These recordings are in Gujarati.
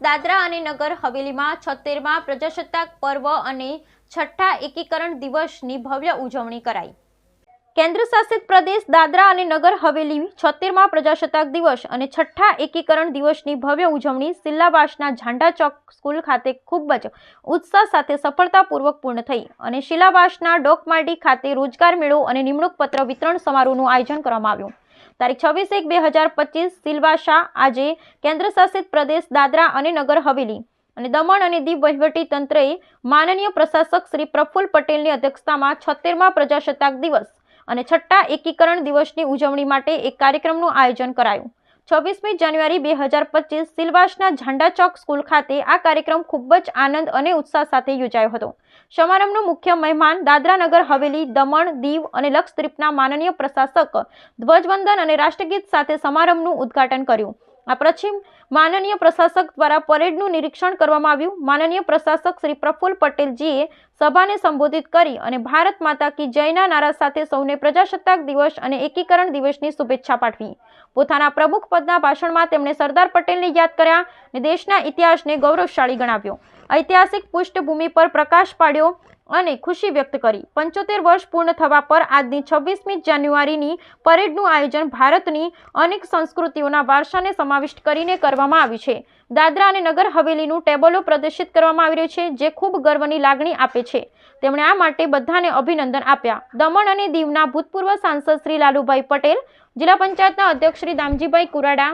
દાદરા અને નગર હવેલીમાં છોતેરમાં પ્રજાસત્તાક પર્વ અને છઠ્ઠા એકીકરણ દિવસની ભવ્ય ઉજવણી કરાઈ. કેન્દ્રશાસિત પ્રદેશ દાદરા અને નગર હવેલી છોતેરમાં પ્રજાસત્તાક દિવસ અને છઠ્ઠા એકીકરણ દિવસની ભવ્ય ઉજવણી સિલ્લાબાસના ઝાંડા ચોક સ્કૂલ ખાતે ખૂબ જ ઉત્સાહ સાથે સફળતાપૂર્વક પૂર્ણ થઈ અને શિલાવાસના ડોકમાર્ડી ખાતે રોજગાર મેળો અને નિમણૂક પત્ર વિતરણ સમારોહનું આયોજન કરવામાં આવ્યું. તારીખ છવ્વીસ એક બે હજાર પચીસ સિલવાસા આજે કેન્દ્ર શાસિત પ્રદેશ દાદરા અને નગર હવેલી. અને દમણ અને દીવ વહીવટી તંત્રએ માનનીય પ્રશાસક શ્રી પ્રફુલ્લ પટેલની અધ્યક્ષતામાં છોતેરમા પ્રજાસત્તાક દિવસ અને છઠ્ઠા એકીકરણ દિવસની ઉજવણી માટે એક કાર્યક્રમનું આયોજન કરાયું. છવ્વીસમી જાન્યુઆરી બે હજાર પચીસ સિલવાસના ઝાંડા ચોક સ્કૂલ ખાતે આ કાર્યક્રમ ખૂબ જ આનંદ અને ઉત્સાહ સાથે યોજાયો હતો. સમારંભનો મુખ્ય મહેમાન દાદરા નગર હવેલી, દમણ, દીવ અને લક્ષદ્વીપના માનનીય પ્રશાસક ધ્વજવંદન અને રાષ્ટ્રગીત સાથે સમારંભનું ઉદ્ઘાટન કર્યું. આ પશ્ચિમ માનનીય પ્રશાસક દ્વારા પરેડનું નિરીક્ષણ કરવામાં આવ્યું. માનનીય પ્રશાસક શ્રી પ્રફુલ્લ પટેલજીએ સભાને સંબોધિત કરી અને ભારત માતા કી જયના નારા સાથે સૌને પ્રજાસત્તાક દિવસ અને એકીકરણ દિવસની શુભેચ્છા પાઠવી. પોતાના પ્રમુખ પદના ભાષણમાં તેમણે સરદાર પટેલને યાદ કર્યા અને દેશના ઇતિહાસને ગૌરવશાળી ગણાવ્યો. ઐતિહાસિક પૃષ્ઠભૂમિ પર પ્રકાશ પાડ્યો. અને ખુશી વ્યક્ત કરી. પંચોતેર વર્ષ પૂર્ણ થવા પર આજની છવ્વીસમી જાન્યુઆરીની પરેડનું આયોજન ભારતની અનેક સંસ્કૃતિઓના વારસાને સમાવિષ્ટ કરીને કરવામાં આવ્યું છે. દાદરા અને નગર હવેલીનું ટેબલો પ્રદર્શિત કરવામાં આવી રહ્યું છે, જે ખૂબ ગર્વની લાગણી આપે છે. તેમણે આ માટે બધાને અભિનંદન આપ્યા. દમણ અને દીવના ભૂતપૂર્વ સાંસદ શ્રી લાલુભાઈ પટેલ, જિલ્લા પંચાયતના અધ્યક્ષ શ્રી દામજીભાઈ કુરાડા,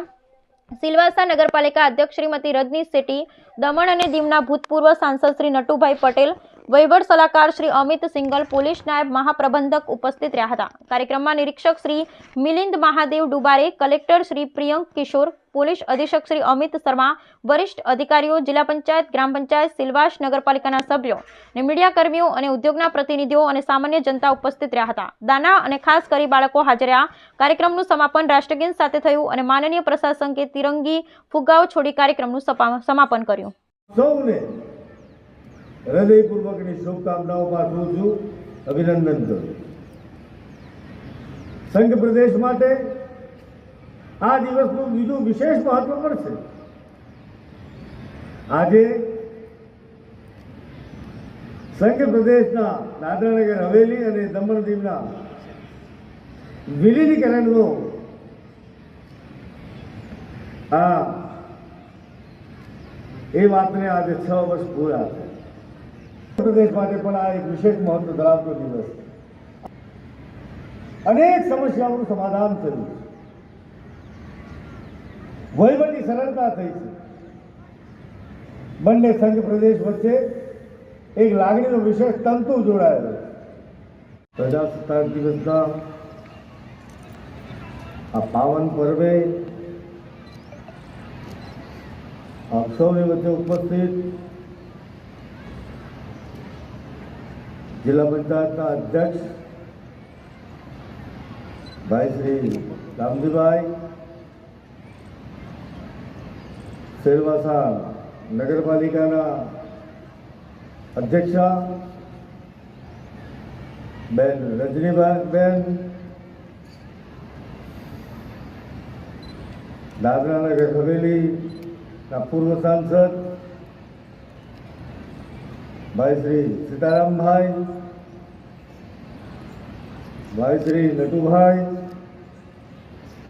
સિલવાસા નગરપાલિકા અધ્યક્ષ શ્રીમતી રજની શેટ્ટી, દમણ અને દીવના ભૂતપૂર્વ સાંસદ શ્રી નટુભાઈ પટેલ વહીવટ સલાહકાર શ્રી અમિત સિંગલ પોલીસ નાયબ મહાપ્રબંધક ઉપસ્થિત રહ્યા હતા. કાર્યક્રમમાં નિરીક્ષક શ્રી મિલિંદ મહાદેવ ડુબારે, કલેક્ટર શ્રી પ્રિયંક કિશોર, પોલીસ અધિક્ષક શ્રી અમિત શર્મા, વરિષ્ઠ અધિકારીઓ, જિલ્લા પંચાયત, ગ્રામ પંચાયત, સિલવાસ નગરપાલિકાના સભ્યો અને મીડિયા કર્મીઓ અને ઉદ્યોગના પ્રતિનિધિઓ અને સામાન્ય જનતા ઉપસ્થિત રહ્યા હતા. દાના અને ખાસ કરી બાળકો હાજર રહ્યા. કાર્યક્રમનું સમાપન રાષ્ટ્રગીત સાથે થયું અને માનનીય પ્રશાસકે તિરંગી ફુગ્ગાઓ છોડી કાર્યક્રમનું સમાપન કર્યું. હૃદયપૂર્વકની શુભકામનાઓ પાઠવું છું, અભિનંદન કરું સંઘ પ્રદેશ માટે આ દિવસનું બીજું વિશેષ મહત્વ પણ છે. આજે સંઘ પ્રદેશના દાદરાનગર હવેલી અને દમણ દીવના વિલીનીકરણનો આ એ વાતને આજે છ વર્ષ પૂરા છે પ્રદેશ માટે પણ આ એક વિશેષ મહત્વ ધરાવતો દિવસ અનેક સમસ્યાઓનું સમાધાન થયું છે. વહીવટી સરળતા થઈ છે. બંને સંઘ પ્રદેશ વચ્ચે એક લાગણીનો વિશેષ તંતુ જોડાયેલો છે. પ્રજાસત્તાક દિવસના આ પાવન પર્વે આપ સૌની વચ્ચે ઉપસ્થિત જિલ્લા પંચાયતના અધ્યક્ષ ભાઈ શ્રી રામજીભાઈ સેલવાસા નગરપાલિકાના અધ્યક્ષા બેન રજનીભાઈ દાદરાનગર દાદરા હવેલીના પૂર્વ સાંસદ ભાઈ શ્રી સીતારામભાઈ. ભાઈ શ્રી નટુભાઈ